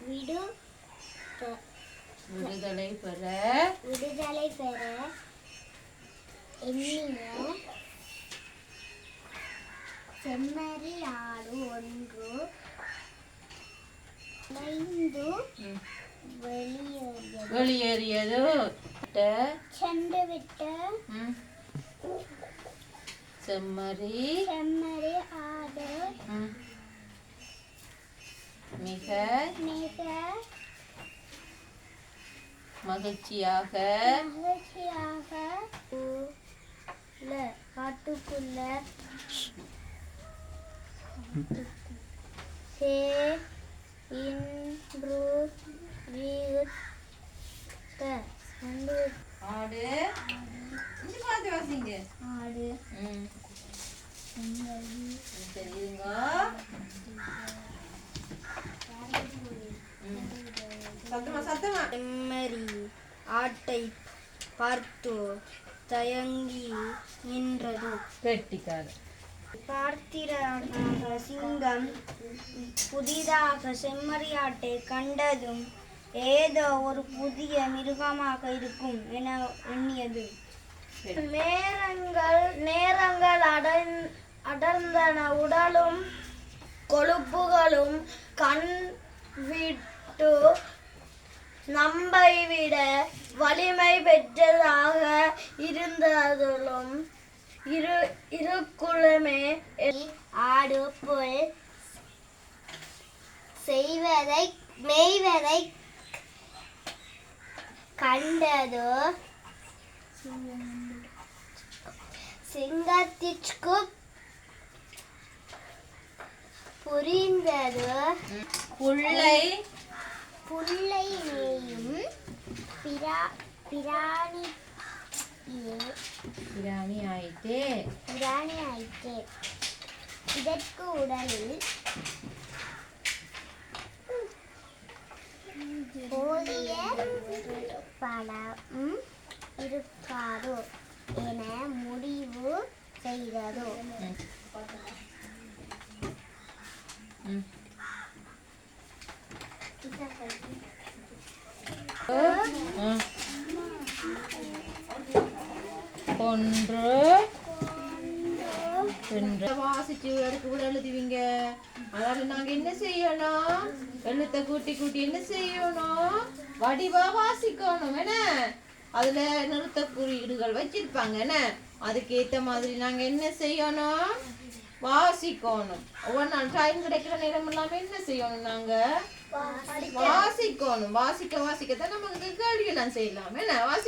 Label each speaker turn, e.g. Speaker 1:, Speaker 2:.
Speaker 1: விடு.
Speaker 2: விடுதலை பெற.
Speaker 1: விடுதலை பெற. எண்ணிய செம்மறி ஆடு ஒன்று. வெளியேறியது. சென்று விட்ட.
Speaker 2: செம்மறி.
Speaker 1: செம்மறி ஆடு
Speaker 2: ம். மிக
Speaker 1: மிக
Speaker 2: மகிழ்ச்சியாக
Speaker 1: மகிழ்ச்சியாக காட்டுக்குள்ள சே இன்று
Speaker 2: ஆடு வாசிங்க.
Speaker 1: ஆடு.
Speaker 2: ம்.
Speaker 1: ஆட்டை பார்த்து தயங்கி நின்றது.
Speaker 2: கெட்டிக்காரன்
Speaker 1: பார்த்திராக சிங்கம் புதிதாக செம்மறியாட்டை கண்டதும் ஏதோ ஒரு புதிய மிருகமாக இருக்கும் என எண்ணியது. நேரங்கள் நேரங்கள் அடர் அடர்ந்தன உடலும் கொழுப்புகளும் கண் விட்டு நம்பை விட வலிமை பெற்றதாக இருந்ததிலும் இரு இருக்குளுமே ஆடு புல் செய்வதை மேய்வதை கண்டது? சிங்கத்திற்கு புரிந்தது?
Speaker 2: புள்ளை
Speaker 1: மேயும் பிரா பிராணி
Speaker 2: பிராணி ஆயிட்டே
Speaker 1: பிராணி ஆயிற்று இதற்கு உடலில் போதிய பலம் இருக்காது என முடிவு செய்தது
Speaker 2: ஒன்று. வாசிச்சு எடுத்து கூட எழுதுவீங்க. அதாவது நாங்க என்ன செய்யணும்? எழுத்தை கூட்டி கூட்டி என்ன செய்யணும்? வடிவா வாசிக்கணும் என்ன? அதுல நிறுத்த குறியீடுகள் வச்சிருப்பாங்க என்ன? அதுக்கு ஏத்த மாதிரி நாங்க என்ன செய்யணும்? வாசிக்கணும். ஒவ்வொரு நாள் டைம் கிடைக்கிற நேரம் இல்லாம என்ன செய்யணும் நாங்க? வாசிக்கணும். வாசிக்க வாசிக்கத்தான் நமக்கு கேள்வி நான் செய்யலாம். என்ன? வாசி